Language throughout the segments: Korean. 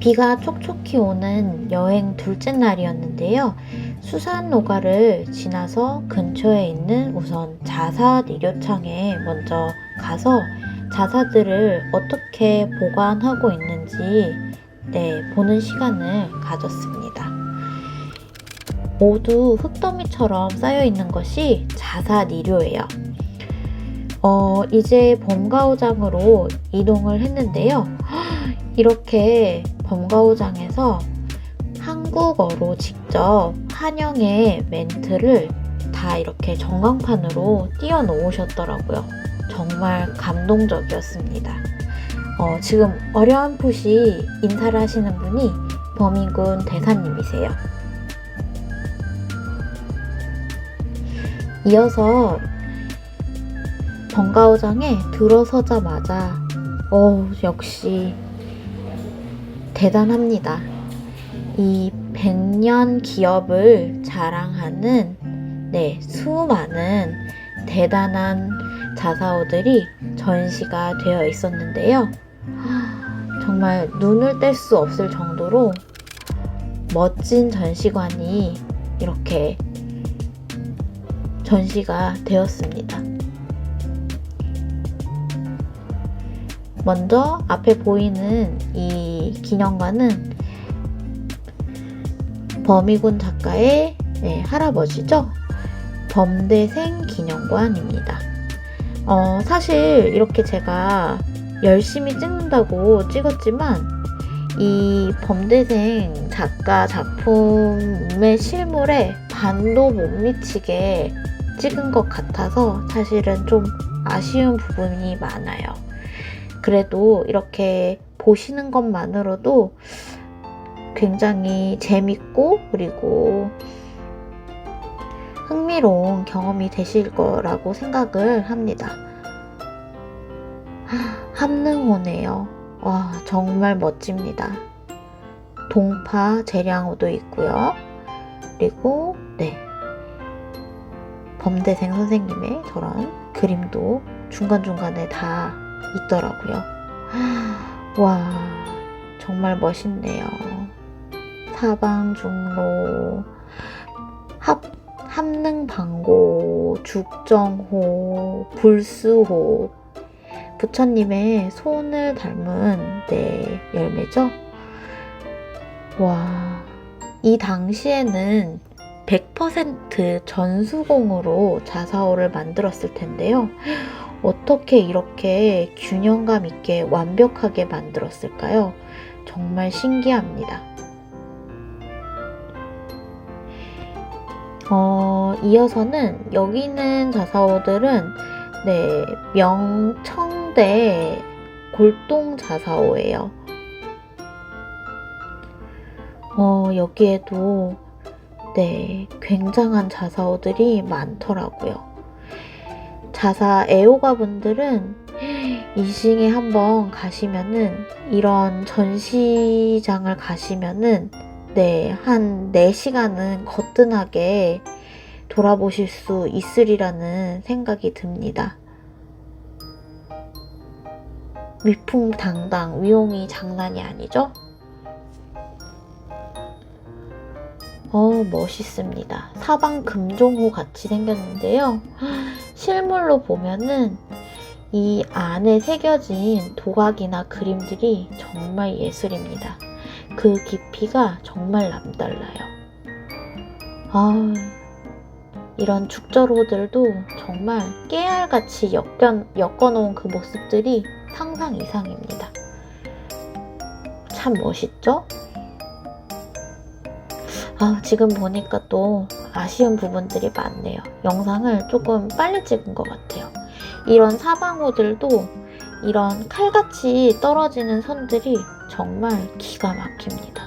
비가 촉촉히 오는 여행 둘째 날이었는데요. 수산로가를 지나서 근처에 있는 우선 자사 내료창에 먼저 가서 자사들을 어떻게 보관하고 있는지 네, 보는 시간을 가졌습니다. 모두 흙더미처럼 쌓여 있는 것이 자사 니료예요. 어, 이제 범가오장으로 이동을 했는데요. 이렇게 범가오장에서 한국어로 직접 한영의 멘트를 다 이렇게 전광판으로 띄워 놓으셨더라고요. 정말 감동적이었습니다. 어, 지금 어려움풋이 인사를 하시는 분이 범인군 대사님이세요. 이어서 번가오장에 들어서자마자 어 역시 대단합니다. 이 100년 기업을 자랑하는 네, 수많은 대단한 자사오들이 전시가 되어 있었는데요. 정말 눈을 뗄 수 없을 정도로 멋진 전시관이 이렇게 전시가 되었습니다. 먼저 앞에 보이는 이 기념관은 범이군 작가의 네, 할아버지죠. 범대생 기념관입니다. 어, 사실 이렇게 제가 열심히 찍는다고 찍었지만 이 범대생 작가 작품의 실물에 반도 못 미치게 찍은 것 같아서 사실은 좀 아쉬운 부분이 많아요. 그래도 이렇게 보시는 것만으로도 굉장히 재밌고 그리고 흥미로운 경험이 되실 거라고 생각을 합니다. 함능호네요. 와, 정말 멋집니다. 동파 재량호도 있고요. 그리고 네. 범대생 선생님의 저런 그림도 중간중간에 다 있더라고요. 와, 정말 멋있네요. 사방중로, 합, 함능방고, 죽정호, 불수호, 부처님의 손을 닮은 네, 열매죠. 와, 이 당시에는 100% 전수공으로 자사오를 만들었을 텐데요. 어떻게 이렇게 균형감 있게 완벽하게 만들었을까요? 정말 신기합니다. 어, 이어서는 여기 있는 자사오들은 네, 명청대 골동 자사오예요. 어, 여기에도 네, 굉장한 자사오들이 많더라고요. 자사 애호가 분들은 이싱에 한번 가시면은 이런 전시장을 가시면은 네, 한 4시간은 거뜬하게 돌아보실 수 있으리라는 생각이 듭니다. 위풍당당, 위용이 장난이 아니죠? 어, 멋있습니다. 사방 금종호 같이 생겼는데요. 실물로 보면은 이 안에 새겨진 도각이나 그림들이 정말 예술입니다. 그 깊이가 정말 남달라요. 아, 이런 죽절호들도 정말 깨알같이 엮여, 엮어놓은 그 모습들이 상상 이상입니다. 참 멋있죠? 아, 지금 보니까 또 아쉬운 부분들이 많네요. 영상을 조금 빨리 찍은 것 같아요. 이런 사방호들도 이런 칼같이 떨어지는 선들이 정말 기가 막힙니다.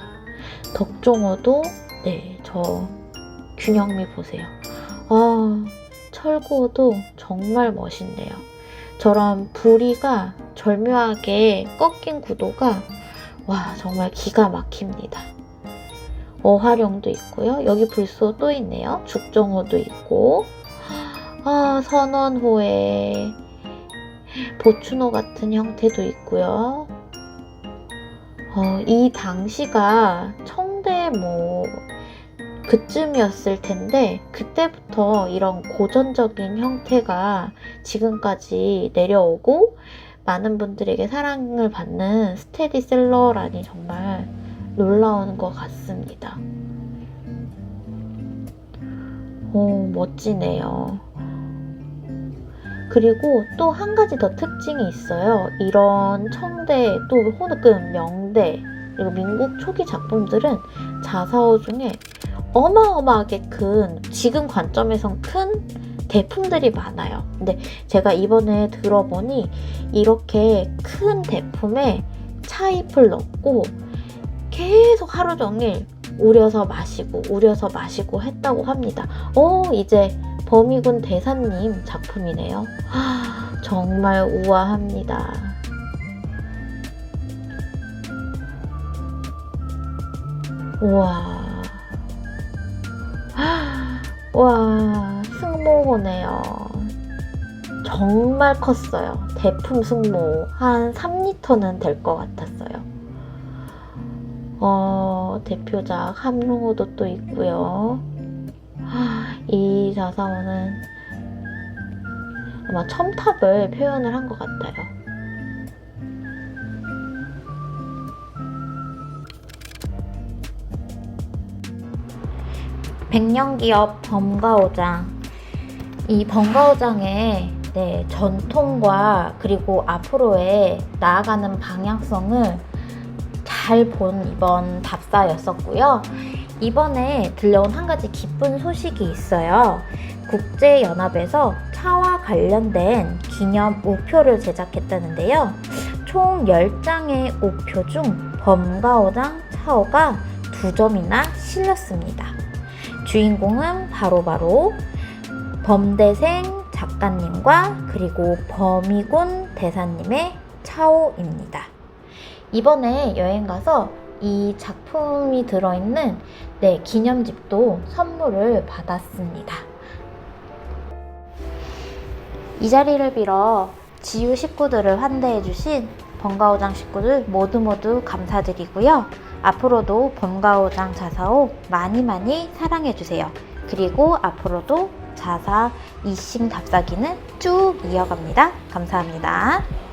덕종호도 네, 저 균형미 보세요. 아, 철구호도 정말 멋있네요. 저런 부리가 절묘하게 꺾인 구도가 와 정말 기가 막힙니다. 어화룡도 있고요. 여기 불소 또 있네요. 죽정호도 있고 아 선원호에 보추노 같은 형태도 있고요. 어, 이 당시가 청대 뭐 그쯤이었을 텐데 그때부터 이런 고전적인 형태가 지금까지 내려오고 많은 분들에게 사랑을 받는 스테디셀러라니 정말 놀라운 것 같습니다. 오, 멋지네요. 그리고 또 한 가지 더 특징이 있어요. 이런 청대, 또 호흡금, 명대, 그리고 민국 초기 작품들은 자사오 중에 어마어마하게 큰, 지금 관점에선 큰 대품들이 많아요. 근데 제가 이번에 들어보니 이렇게 큰 대품에 차잎을 넣고 계속 하루 종일 우려서 마시고 우려서 마시고 했다고 합니다. 어, 이제 범이군 대사님 작품이네요. 하, 정말 우아합니다. 우와. 하, 와, 승모호네요. 정말 컸어요. 대품 승모. 한 3리터는 될 것 같았어요. 어, 대표작 함롱호도 또 있고요. 하, 이 자사오는 아마 첨탑을 표현을 한 것 같아요. 백년기업 범가오장. 이 범가오장의 네, 전통과 그리고 앞으로의 나아가는 방향성을 잘 본 이번 답사였었고요. 이번에 들려온 한 가지 기쁜 소식이 있어요. 국제연합에서 차와 관련된 기념 우표를 제작했다는데요. 총 10장의 우표 중 범가오장 차오가 두 점이나 실렸습니다. 주인공은 바로바로 범대생 작가님과 그리고 범이군 대사님의 차오입니다. 이번에 여행 가서 이 작품이 들어있는 네, 기념집도 선물을 받았습니다. 이 자리를 빌어 지유 식구들을 환대해주신 번가오장 식구들 모두 모두 감사드리고요. 앞으로도 번가오장 자사오 많이 많이 사랑해주세요. 그리고 앞으로도 자사 이싱 답사기는 쭉 이어갑니다. 감사합니다.